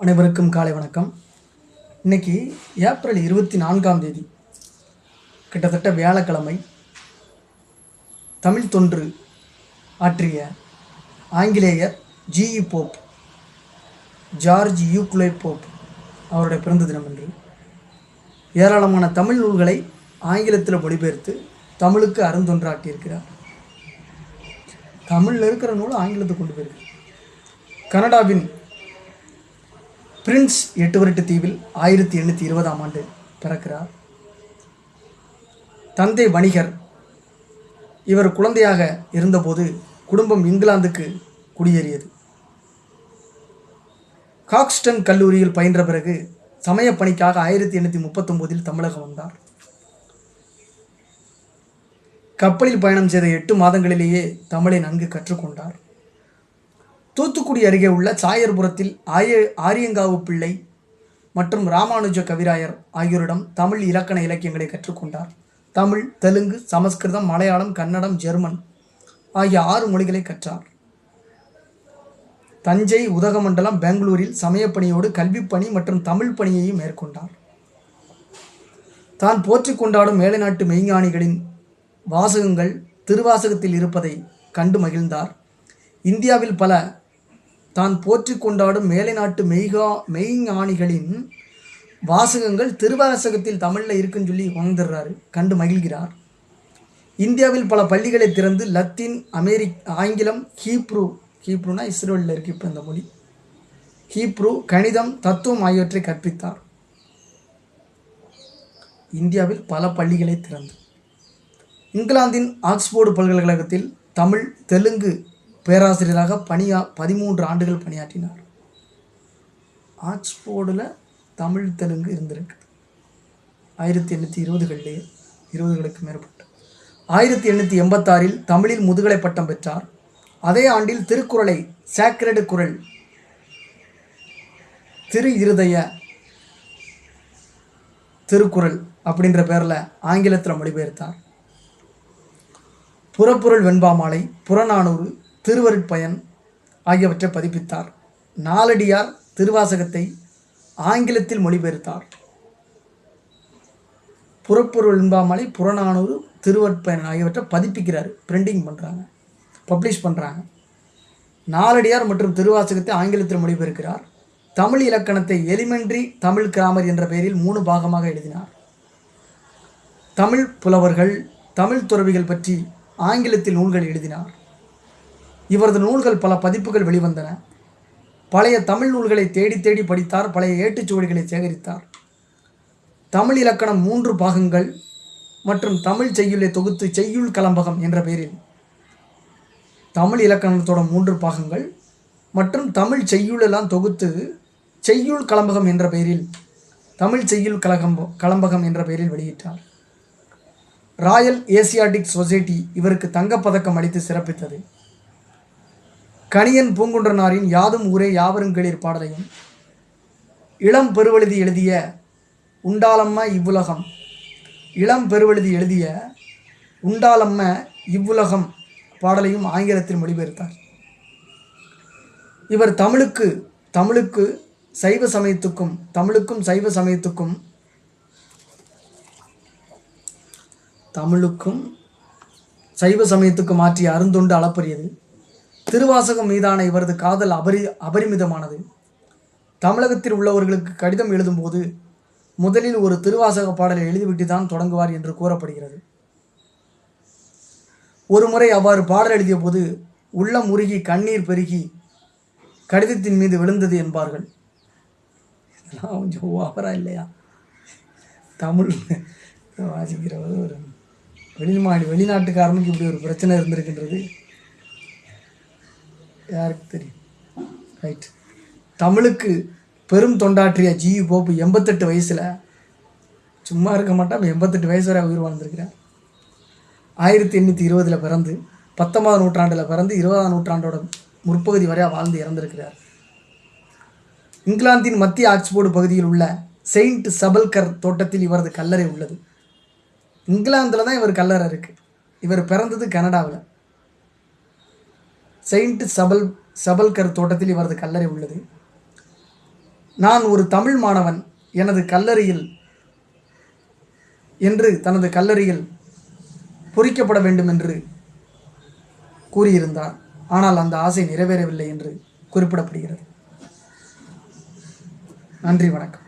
அனைவருக்கும் காலை வணக்கம். இன்னைக்கு ஏப்ரல் இருபத்தி நான்காம் தேதி. கிட்டத்தட்ட வியாழக்கிழமை தமிழ் தொன்று ஆற்றிய ஆங்கிலேயர் G E Pope George Uglow Pope அவருடைய பிறந்த தினம் என்று ஏராளமான தமிழ் நூல்களை ஆங்கிலத்தில் மொழிபெயர்த்து தமிழுக்கு அருந்தொன்றாட்டியிருக்கிறார் தமிழில் இருக்கிற நூல் ஆங்கிலத்துக்கு கொண்டு போயிருக்கு கனடாவின் பிரின்ஸ் எட்டுவரட்டு தீவில் ஆயிரத்தி எண்ணூற்றி இருபதாம் ஆண்டு பிறக்கிறார். தந்தை வணிகர். இவர் குழந்தையாக இருந்தபோது குடும்பம் இங்கிலாந்துக்கு குடியேறியது. காக்ஸ்டன் கல்லூரியில் பயின்ற பிறகு சமய பணிக்காக ஆயிரத்தி எண்ணூற்றி முப்பத்தொம்போதில் தமிழகம் வந்தார். கப்பலில் பயணம் செய்த எட்டு மாதங்களிலேயே தமிழை நன்கு கற்றுக்கொண்டார். தூத்துக்குடி அருகே உள்ள சாயர்புரத்தில் ஆய ஆரியங்காவு பிள்ளை மற்றும் ராமானுஜ கவிராயர் ஆகியோரிடம் தமிழ் இலக்கண இலக்கியங்களை கற்றுக்கொண்டார். தமிழ் தெலுங்கு சமஸ்கிருதம் மலையாளம் கன்னடம் ஜெர்மன் ஆகிய ஆறு மொழிகளை கற்றார். தஞ்சை உதகமண்டலம் பெங்களூரில் சமயப்பணியோடு கல்விப்பணி மற்றும் தமிழ் பணியையும் மேற்கொண்டார். தான் போற்றி கொண்டாடும் மேலைநாட்டு மெய்ஞானிகளின் வாசகங்கள் திருவாசகத்தில் இருப்பதை கண்டு மகிழ்ந்தார். இந்தியாவில் பல தான் போற்றி கொண்டாடும் மேலை நாட்டு மெய்கா மெய்ஞானிகளின் வாசகங்கள் திருவாசகத்தில் தமிழில் இருக்குன்னு சொல்லி உணர்ந்துடுறாரு கண்டு மகிழ்கிறார். இந்தியாவில் பல பள்ளிகளை திறந்து லத்தீன் அமெரிக் ஆங்கிலம் ஹீப்ரூ ஹீப்ரூனா இஸ்ரேலில் இருக்கு இப்போ இந்த மொழி. ஹீப்ரூ கணிதம் தத்துவம் ஆகியவற்றை கற்பித்தார். இந்தியாவில் பல பள்ளிகளை திறந்து. இங்கிலாந்தின் ஆக்ஸ்போர்டு பல்கலைக்கழகத்தில் தமிழ் தெலுங்கு பேராசிரியராக பணியா பதிமூன்று ஆண்டுகள் பணியாற்றினார். ஆக்ஸ்போர்டில் தமிழ் தெலுங்கு இருந்திருக்கு. ஆயிரத்தி எண்ணூற்றி இருபதுகளிலே இருபதுகளுக்கு மேற்பட்டு. ஆயிரத்தி எண்ணூற்றி எண்பத்தாறில் தமிழில் முதுகலை பட்டம் பெற்றார். அதே ஆண்டில் திருக்குறளை சேக்ரடு குரல் திரு இருதய திருக்குறள் அப்படின்ற பேரில் ஆங்கிலத்தில் மொழிபெயர்த்தார். புறப்பொருள் வெண்பாமாலை புறநானூறு திருவருட்பயன் ஆகியவற்றை பதிப்பித்தார். நாலடியார் திருவாசகத்தை ஆங்கிலத்தில் மொழிபெயர்த்தார். புறப்பொருள் இன்பாமலை புறநானூறு திருவற்பயன் ஆகியவற்றை பதிப்பிக்கிறார். பிரிண்டிங் பண்ணுறாங்க பப்ளிஷ் பண்ணுறாங்க நாலடியார் மற்றும் திருவாசகத்தை ஆங்கிலத்தில் மொழிபெயர்க்கிறார். தமிழ் இலக்கணத்தை எலிமெண்ட்ரி தமிழ் கிராமர் என்ற பெயரில் மூணு பாகமாக எழுதினார். தமிழ் புலவர்கள் தமிழ் துறவிகள் பற்றி ஆங்கிலத்தில் நூல்கள் எழுதினார். இவரது நூல்கள் பல பதிப்புகள் வெளிவந்தன. பழைய தமிழ் நூல்களை தேடி தேடி படித்தார். பழைய ஏட்டுச்சுவடிகளை சேகரித்தார். தமிழ் இலக்கணம் மூன்று பாகங்கள் மற்றும் தமிழ் செய்யுளை தொகுத்து செய்யுள் கலம்பகம் என்ற பெயரில். தமிழ் இலக்கணத்தோட மூன்று பாகங்கள் மற்றும் தமிழ் செய்யுளெல்லாம் தொகுத்து செய்யுள் கலம்பகம் என்ற பெயரில் தமிழ் செய்யுள் கலகம் கலம்பகம் என்ற பெயரில் வெளியிட்டார். ராயல் ஏசியாட்டிக் சொசைட்டி இவருக்கு தங்கப்பதக்கம் அளித்து சிறப்பித்தது. கணியன் பூங்குன்றனாரின் யாதும் ஊரே யாவரும் கேளீர் பாடலையும் இளம் பெருவழுதி எழுதிய உண்டாலம்ம இவ்வுலகம். இளம் பெருவழுதி எழுதிய உண்டாலம்ம இவ்வுலகம் பாடலையும் ஆங்கிலத்தில் மொழிபெயர்த்தார். இவர் தமிழுக்கு தமிழுக்கு சைவ சமயத்துக்கும் தமிழுக்கும் சைவ சமயத்துக்கும் தமிழுக்கும் சைவ சமயத்துக்கும் மாற்றிய அருந்தொண்டு அளப்பரியது. திருவாசகம் மீதான இவரது காதல் அபரி அபரிமிதமானது. தமிழகத்தில் உள்ளவர்களுக்கு கடிதம் எழுதும்போது முதலில் ஒரு திருவாசக பாடலை எழுதிவிட்டு தான் தொடங்குவார் என்று கூறப்படுகிறது. ஒரு முறை அவ்வாறு பாடல் எழுதிய போது உள்ளம் உருகி கண்ணீர் பெருகி கடிதத்தின் மீது விழுந்தது என்பார்கள். இதெல்லாம் கொஞ்சம் ஓவரா இல்லையா? தமிழ் வாசிக்கிறவர் ஒரு வெளிநாடு வெளிநாட்டுக்காரனுக்கு இப்படி ஒரு பிரச்சனை இருந்திருக்கின்றது. யாருக்கு தெரியும்? ரைட் தமிழுக்கு பெரும் தொண்டாற்றிய ஜி போப்பு எண்பத்தெட்டு வயசில் சும்மா இருக்க மாட்டான் எண்பத்தெட்டு வயசு வரை உயிர் வாழ்ந்திருக்கிறார் ஆயிரத்தி எண்ணூற்றி இருபதில் பிறந்து பத்தொன்பதாம் நூற்றாண்டில் பிறந்து இருபதாம் நூற்றாண்டோட முற்பகுதி வரையாக வாழ்ந்து இறந்திருக்கிறார். இங்கிலாந்தின் மத்திய ஆக்ஸ்போர்டு பகுதியில் உள்ள செயின்ட் சபல்கர் தோட்டத்தில் இவரது கல்லறை உள்ளது. இங்கிலாந்தில் தான் இவர் கல்லறை இருக்குது இவர் பிறந்தது கனடாவில். செயின்ட் சபல் சபல்கர் தோட்டத்தில் இவரது கல்லறை உள்ளது. நான் ஒரு தமிழ் மாணவன். எனது கல்லறையில் என்று தனது கல்லறையில் பொறிக்கப்பட வேண்டும் என்று கூறியிருந்தார் ஆனால் அந்த ஆசை நிறைவேறவில்லை என்று குறிப்பிடப்படுகிறது. நன்றி வணக்கம்.